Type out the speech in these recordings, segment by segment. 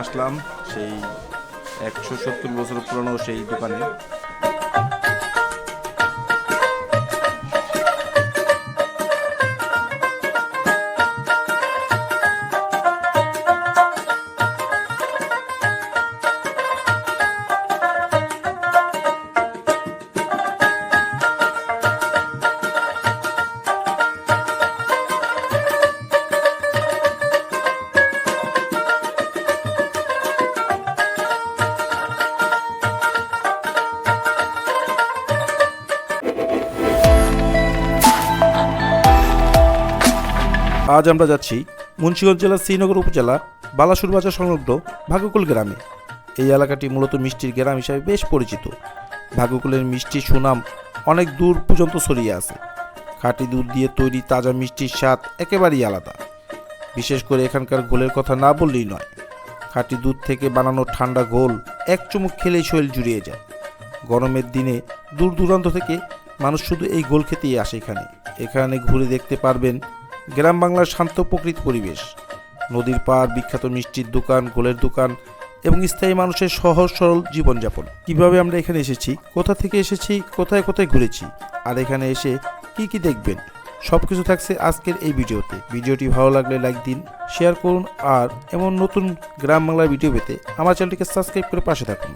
আসলাম সেই একশো সত্তর বছর পুরনো সেই দোকানে। আজ আমরা যাচ্ছি মুন্সিগঞ্জ জেলার শ্রীনগর উপজেলা বালাসুর বাজার সংলগ্ন ভাগ্যকুল গ্রামে। এই এলাকাটি মূলত মিষ্টির গ্রাম হিসাবে বেশ পরিচিত। ভাগ্যকুলের মিষ্টির সুনাম অনেক দূর পর্যন্ত ছড়িয়ে আছে। খাঁটি দুধ দিয়ে তৈরি তাজা মিষ্টির স্বাদ একেবারেই আলাদা। বিশেষ করে এখানকার ঘোলের কথা না বললেই নয়, খাঁটি দুধ থেকে বানানো ঠান্ডা ঘোল এক চুমুক খেলেই শরীর জুড়িয়ে যায়। গরমের দিনে দূর দূরান্ত থেকে মানুষ শুধু এই গোল খেতেই আসে এখানে। এখানে ঘুরে দেখতে পারবেন গ্রাম বাংলার শান্ত প্রকৃত পরিবেশ। নদীর পাড়, বিখ্যাত মিষ্টির দোকান, গোলের দোকান এবং স্থায়ী মানুষের সহজ, সরল জীবনযাপন। কীভাবে আমরা এখানে এসেছি, কোথা থেকে এসেছি, কোথায় কোথায় ঘুরেছি, আর এখানে এসে কি কি দেখবেন সব কিছু থাকছে আজকের এই ভিডিওতে। ভিডিওটি ভালো লাগলে লাইক দিন, শেয়ার করুন, আর এমন নতুন গ্রাম বাংলার ভিডিও পেতে আমার চ্যানেলটিকে সাবস্ক্রাইব করে পাশে থাকুন।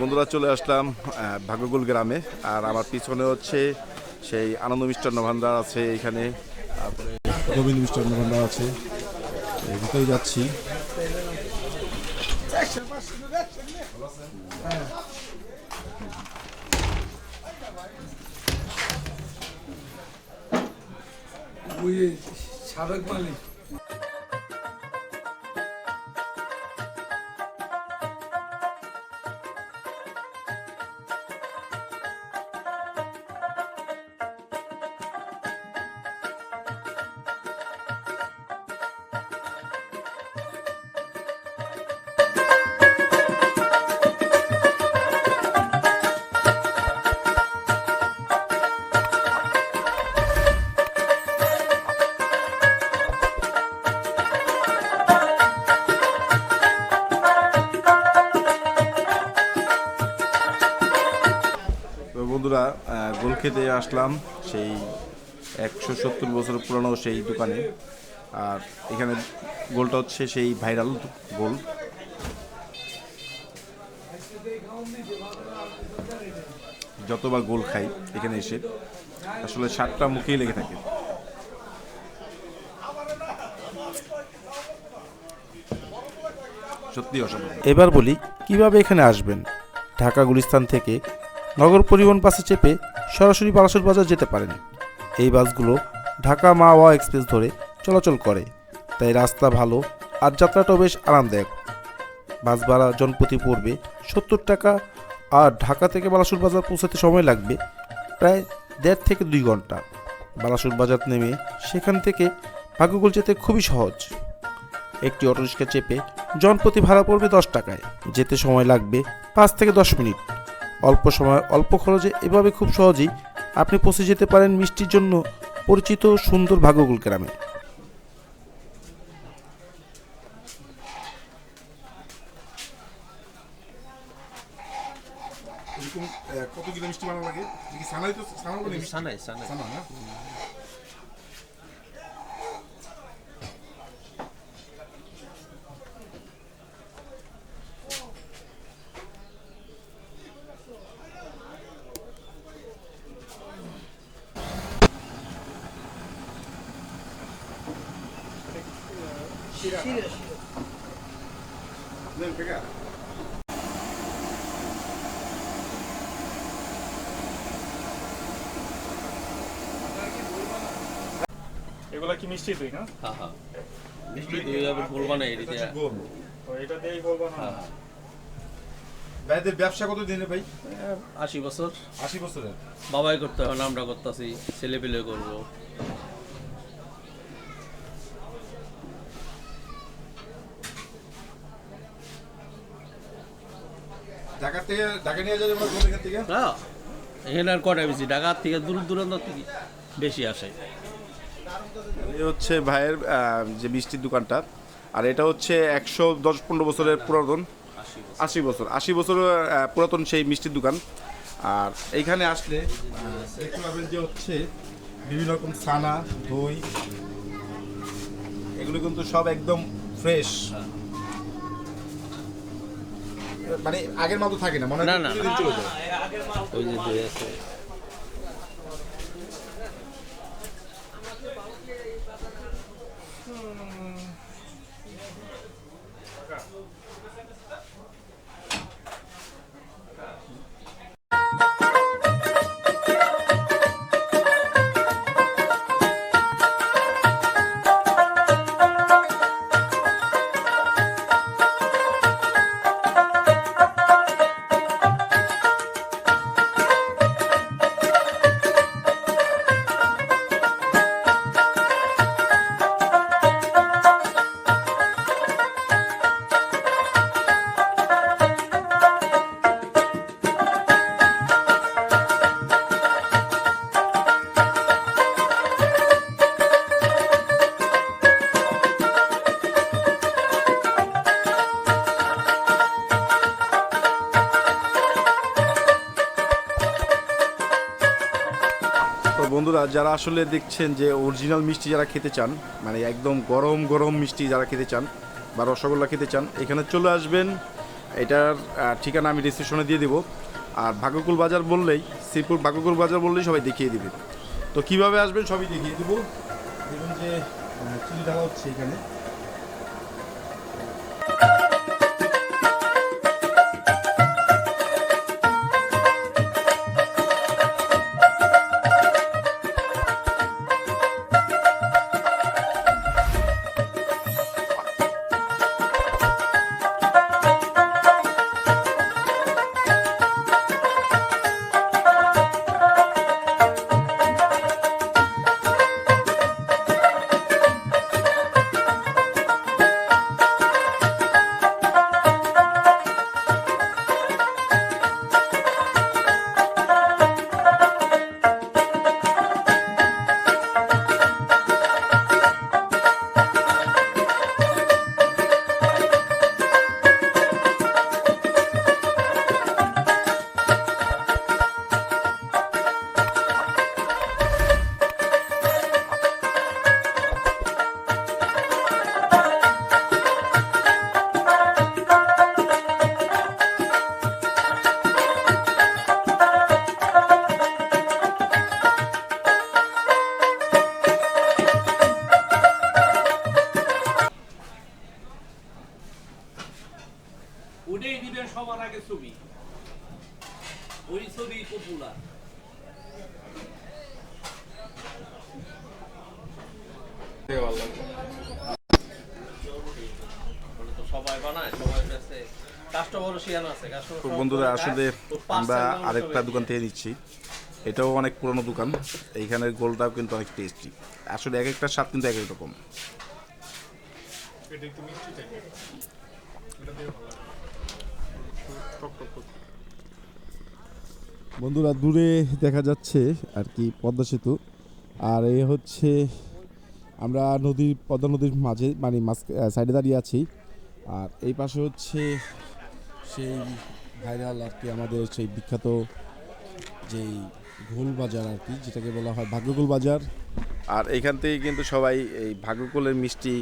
বন্ধুরা চলে আসলাম আহ, ভাগ্যকুল গ্রামে। আর আমার পিছনে হচ্ছে সেই আনন্দ মিষ্টান্ন ভান্ডার আছে এখানে। তারপরে গোবিন্দ মিষ্টান্ন ভান্ডার আছে। ভিতরে যাচ্ছি। সাবেক মালিক। খেতে আসলাম, সেই একশো সত্তর বছর পুরনো সেই দোকানে। আর এখানে গোলটা হচ্ছে সেই ভাইরাল গোল। যতবার গোল খাই এখানে এসে, আসলে সাতটা মুখেই লেগে থাকে। সত্যি অসাধারণ। এবার বলি, কীভাবে এখানে আসবেন? ঢাকা গুলিস্তান থেকে নগর পরিবহন বাসে চেপে সরাসরি বালাসুর বাজার যেতে পারেন। এই বাসগুলো ঢাকা মাওয়া এক্সপ্রেস ধরে চলাচল করে। তাই রাস্তা ভালো আর যাত্রাটাও বেশ আরামদায়ক। বাস ভাড়া জনপ্রতি পড়বে সত্তর টাকা আর ঢাকা থেকে বালাসুর বাজার পৌঁছাতে সময় লাগবে প্রায় দেড় থেকে দুই ঘণ্টা। বালাসুর বাজার নেমে সেখান থেকে ভাগ্যকুল যেতে খুবই সহজ। একটি অটোরিক্সা চেপে জনপ্রতি ভাড়া পড়বে দশ টাকায়। যেতে সময় লাগবে পাঁচ থেকে দশ মিনিট। অল্প সময় অল্প খরচে এভাবে খুব সহজেই আপনি পৌঁছে যেতে পারেন মিষ্টির জন্য পরিচিত সুন্দর ভাগ্যকুল গ্রামে। কত কিলো মিষ্টি বানানো লাগে? সানাই তো সানা সানাই সানাই। সানা এগুলা কি মিষ্টি দই না? হ্যাঁ হ্যাঁ। মিষ্টি দই আবার বলবা না এটি গোল তো এটা দিয়েই বলব না হ্যাঁ। হ্যাঁ। ভাইদের ব্যবসা কত দিনে ভাই আশি বছর। আশি বছরের। বাবাই করতে হয় আমরা করতেছি ছেলে পেলে করব। ঢাকা থেকে ঢাকা নিয়ে যাবে আমরা এখান থেকে? হ্যাঁ এখানে আর কটা বেশি? ঢাকার থেকে দূর দূরান্ত থেকে বেশি আসে। এই হচ্ছে ভাইয়ের যে মিষ্টির দোকানটা। আর এটা হচ্ছে একশো দশ পনেরো বছরের পুরাতন। আশি বছর। আশি বছর পুরাতন সেই মিষ্টির দোকান। আর এইখানে আসলে দেখতে পাবেন যে হচ্ছে বিভিন্ন রকম ছানা দই এগুলো কিন্তু সব একদম ফ্রেশ মানে আগের মতো থাকে না মনে হয় না, না, ওই যে দই আছে তো বন্ধুরা, যারা আসলে দেখছেন যে অরিজিনাল মিষ্টি যারা খেতে চান মানে একদম গরম গরম মিষ্টি যারা খেতে চান বা রসগোল্লা খেতে চান, এখানে চলে আসবেন। এটার ঠিকানা আমি ডিসক্রিপশনে দিয়ে দেবো। আর ভাগ্যকুল বাজার বললেই, শ্রীপুর ভাগ্যকুল বাজার বললেই সবাই দেখিয়ে দেবে। তো কীভাবে আসবেন সবই দেখিয়ে দেবো। দেখুন যে চিনি হচ্ছে এখানে। সবার আগে ছবি। ওই ছবি পপুলার সবাই বানায় সবাই কাছে কাস্টমারও শিয়ানো আছে কাস্টমার তো বন্ধুরা আসলে আমরা আরেকটা দোকান থেকে নিচ্ছি। এটাও অনেক পুরনো দোকান। এইখানের গোলটাও কিন্তু অনেক টেস্টি আসলে এক একটা স্বাদ কিন্তু এক এক রকম এটা একটু মিষ্টি টাইপের এটা দিয়ে ভালো লাগে টক টক টক বন্ধুরা দূরে দেখা যাচ্ছে আর কি পদ্মা সেতু। আর এ হচ্ছে আমরা নদীর পদ্মা নদীর মাঝে মানে সাইডে দাঁড়িয়ে আছি। আর এই পাশে হচ্ছে সেই ভাইরাল আর কি আমাদের সেই বিখ্যাত যেই ঘোল বাজার আর কি যেটাকে বলা হয় ভাগ্যকুল বাজার। আর এইখান থেকে কিন্তু সবাই এই ভাগ্যকুলের মিষ্টি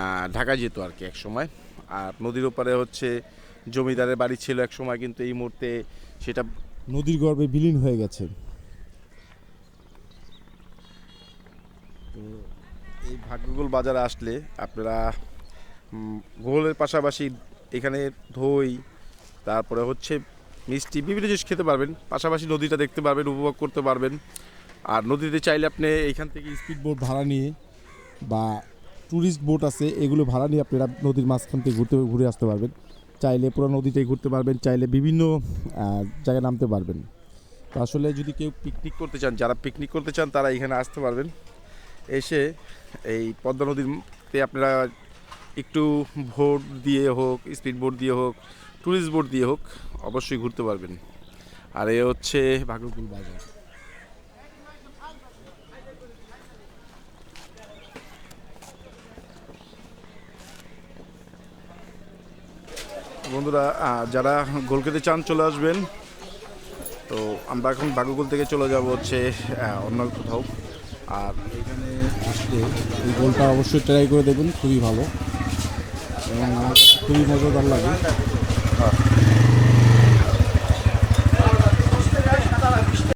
আহ, ঢাকা যেত আর কি এক সময় আর নদীর ওপারে হচ্ছে জমিদারের বাড়ি ছিল এক সময় কিন্তু এই মুহূর্তে সেটা নদীর গর্ভে বিলীন হয়ে গেছে। তো এই ভাগ্যকুল বাজারে আসলে আপনারা গোলের পাশাপাশি এখানে ধই তারপরে হচ্ছে মিষ্টি বিভিন্ন জিনিস খেতে পারবেন। পাশাপাশি নদীটা দেখতে পারবেন উপভোগ করতে পারবেন। আর নদীতে চাইলে আপনি এখান থেকে স্পিড বোট ভাড়া নিয়ে বা ট্যুরিস্ট বোট আছে এগুলো ভাড়া নিয়ে আপনারা নদীর মাঝখান থেকে ঘুরতে ঘুরে আসতে পারবেন। চাইলে পুরো নদীতে ঘুরতে পারবেন, চাইলে বিভিন্ন জায়গায় নামতে পারবেন। তো আসলে যদি কেউ পিকনিক করতে চান, যারা পিকনিক করতে চান, তারা এখানে আসতে পারবেন। এসে এই পদ্মা নদীতে আপনারা একটু ভোট দিয়ে হোক স্পিড বোট দিয়ে হোক ট্যুরিস্ট বোট দিয়ে হোক, অবশ্যই ঘুরতে পারবেন। আর এ হচ্ছে ভাগ্যকুল বাজার। বন্ধুরা যারা গোল খেতে চান চলে আসবেন। তো আমরা এখন বাগুকুল থেকে চলে যাব হচ্ছে অন্য কোথাও। আর এখানে আসলে এই গোলটা অবশ্যই ট্রাই করে দেখুন, খুবই ভালো। এবং খুবই মজাদার লাগে।